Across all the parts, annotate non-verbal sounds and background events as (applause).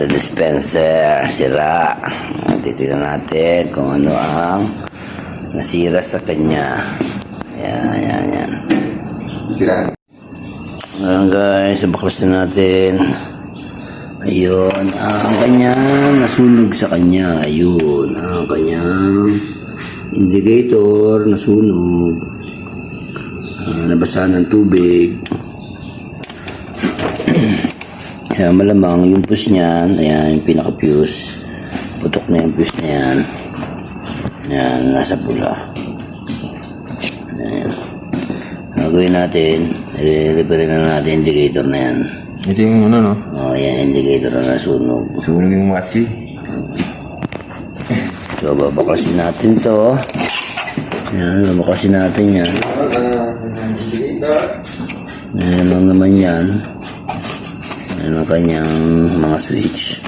water dispenser sira titignan natin kung ano ang nasira sa kanya yan yan yan Sira. Ayan guys, baklas na natin. Ayun, ang kanyang nasunog sa kanya. Ayun, ang kanyang indicator nasunog. Ah, nabasa ng tubig. (clears throat) Kaya malamang yung fuse niyan, ayan, yung pinaka-fuse. Putok na yung fuse na yan. Yan, nasa pula. Ayan. Gagawin natin, i-repair na natin indicator na yan. Ito yung ano, no? Oh, yan, indicator na nasunog. Sunog yung masi. So, babaklasin natin to. Yan, babaklasin natin yan. Yan lang naman yan. Yan ang kanyang mga switch.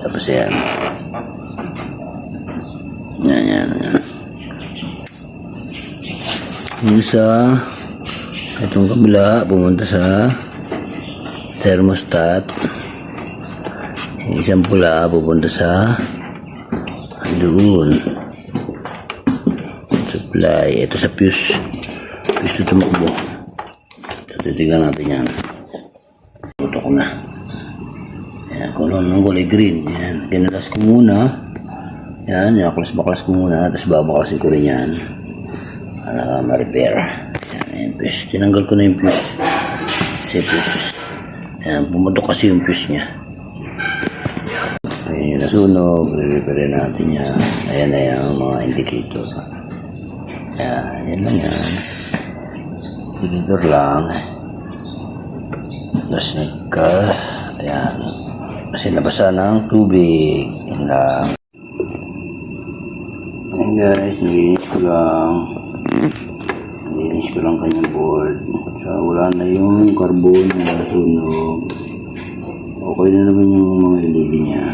Tapos yan. Yan, yan, yan. Yung sa itong kabila, pumunta sa thermostat. Yung isang pula, pupunta sa doon. Supply. Ito sa fuse. Fuse na tumakbo. So, titigan natin yan. Tutok na. Yan, kulon ng kulay green. Yan, kinalas ko muna. Yan, yaklas-baklas ko muna. Tapos babaklasin ko rin yan. Para ma-repair. Yan, yung fuse. Tinanggal ko na yung fuse. Kasi fuse. Yan, pumutok kasi yung fuse niya. Ayun, nasunog. Re-repair natin yan. Ayan na yung mga indicator. Ayan, yan lang yan. Indicator lang. Tapos nagka, ayan. Kasi nabasa ng tubig. Yan lang. Ayan guys, nilinis ko lang. Nilinis ko lang kanyang board. So, wala na yung carbon na nasunog. Okay na naman yung mga LED niya.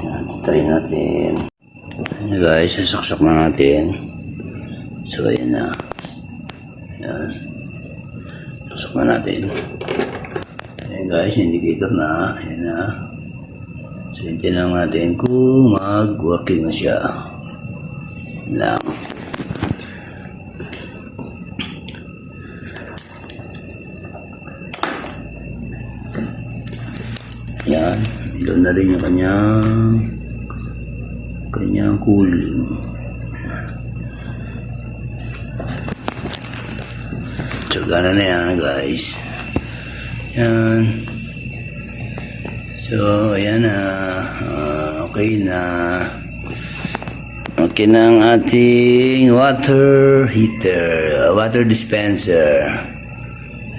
Yan, try natin. Ayan guys, sasaksak na natin. So, ayan na. Yan. Tusok na natin. Ayan guys, indicator na. Ayan na. So, hintayin lang natin kung mag-working na siya. Yan lang. Yan. Ilan na rin yung kanyang kanyang cooling. Tsagana na yan, guys. Yan. So, ayan na. Ah, okay na. Okay na ang ating water heater, uh, water dispenser.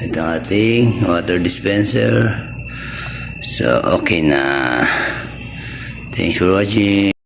Ito ang ating water dispenser. So, okay na. Thanks for watching.